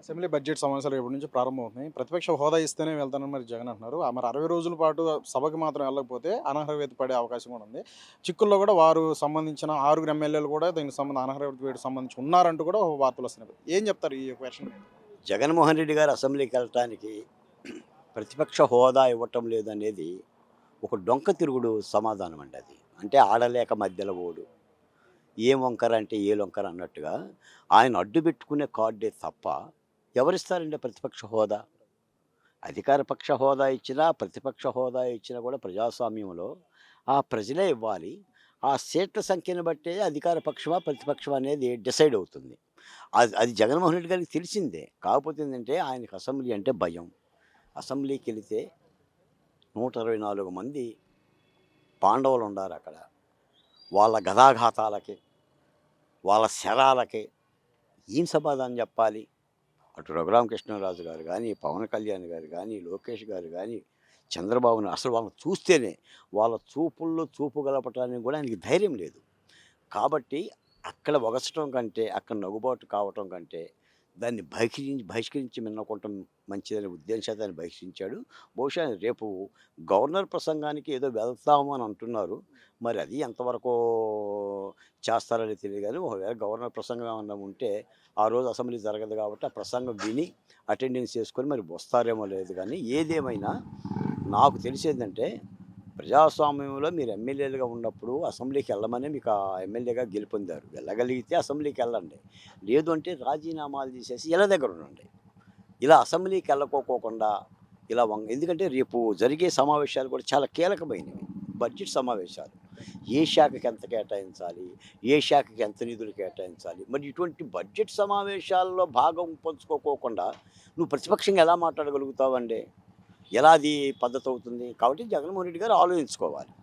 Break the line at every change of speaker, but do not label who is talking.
Assembly budget సమావేశాలు ఇప్పటి నుంచి ప్రారంభమవుతున్నాయి. ప్రతిపక్ష హోదా ఇస్తేనే వెళ్తానని మరి జగన్ అంటున్నారు. మరి అరవై రోజుల పాటు సభకి మాత్రం వెళ్ళకపోతే అనర్హత పడే అవకాశం కూడా ఉంది. చిక్కుల్లో కూడా వారు సంబంధించిన ఆరుగురు ఎమ్మెల్యేలు కూడా దీనికి సంబంధం అనర్హత సంబంధించి ఉన్నారంటూ కూడా వార్తలు వస్తున్నాయి. ఏం చెప్తారు ఈ క్వశ్చన్
జగన్మోహన్ రెడ్డి గారు అసెంబ్లీకి వెళ్ళటానికి ప్రతిపక్ష హోదా ఇవ్వటం లేదనేది ఒక డొంక తిరుగుడు సమాధానం అండి అది. అంటే ఆడలేక మధ్యలో ఓడు. ఏం వంకర అంటే ఏ వంకర అన్నట్టుగా ఆయన అడ్డు పెట్టుకునే కార్డే తప్ప ఎవరిస్తారండి ప్రతిపక్ష హోదా? అధికార పక్ష హోదా ఇచ్చినా ప్రతిపక్ష హోదా ఇచ్చినా కూడా ప్రజాస్వామ్యంలో ఆ ప్రజలే ఇవ్వాలి. ఆ సీట్ల సంఖ్యను బట్టే అధికార పక్షమా ప్రతిపక్షం అనేది డిసైడ్ అవుతుంది. అది అది జగన్మోహన్ రెడ్డి గారికి తెలిసిందే. కాకపోతే ఏంటంటే ఆయనకు అసెంబ్లీ అంటే భయం. అసెంబ్లీకి వెళితే నూట అరవై నాలుగు మంది పాండవులు ఉన్నారు అక్కడ. వాళ్ళ గదాఘాతాలకి వాళ్ళ శరాలకి ఏం సమాధానం చెప్పాలి? అటు రఘురామకృష్ణరాజు గారు కానీ పవన్ కళ్యాణ్ గారు కానీ లోకేష్ గారు కానీ చంద్రబాబుని అసలు వాళ్ళని చూస్తేనే వాళ్ళ చూపుల్లో చూపు గలపటానికి కూడా ఆయనకి ధైర్యం లేదు. కాబట్టి అక్కడ ఒగసటం కంటే అక్కడ నగుబాటు కావటం కంటే దాన్ని బహిష్కరించి బహిష్కరించి మిన్నకుంటాం మంచిదనే ఉద్దేశం దాన్ని బహిష్కరించాడు. బహుశా రేపు గవర్నర్ ప్రసంగానికి ఏదో వెళ్తాము అని అంటున్నారు. మరి అది ఎంతవరకు చేస్తారని తెలియదు కానీ ఒకవేళ గవర్నర్ ప్రసంగం ఏమన్నా ఉంటే ఆ రోజు అసెంబ్లీ జరగదు కాబట్టి ఆ ప్రసంగం విని అటెండెన్స్ చేసుకొని మరి వస్తారేమో లేదు కానీ ఏదేమైనా నాకు తెలిసేదంటే ప్రజాస్వామ్యంలో మీరు ఎమ్మెల్యేలుగా ఉన్నప్పుడు అసెంబ్లీకి వెళ్ళమని మీకు ఆ ఎమ్మెల్యేగా గెలుపొందారు. వెళ్ళగలిగితే అసెంబ్లీకి వెళ్ళండి. లేదు అంటే రాజీనామాలు తీసేసి ఇలా దగ్గర ఉండండి. ఇలా అసెంబ్లీకి వెళ్ళకోకోకుండా ఇలా వంగ ఎందుకంటే రేపు జరిగే సమావేశాలు కూడా చాలా కీలకమైనవి. బడ్జెట్ సమావేశాలు. ఏ శాఖకి ఎంత కేటాయించాలి? ఏ శాఖకి ఎంత నిధులు కేటాయించాలి? మరి ఇటువంటి బడ్జెట్ సమావేశాల్లో భాగం పంచుకోకోకుండా నువ్వు ప్రతిపక్షంగా ఎలా మాట్లాడగలుగుతావండి? ఎలా అది పద్ధతి అవుతుంది కాబట్టి జగన్మోహన్ రెడ్డి గారు ఆలోచించుకోవాలి.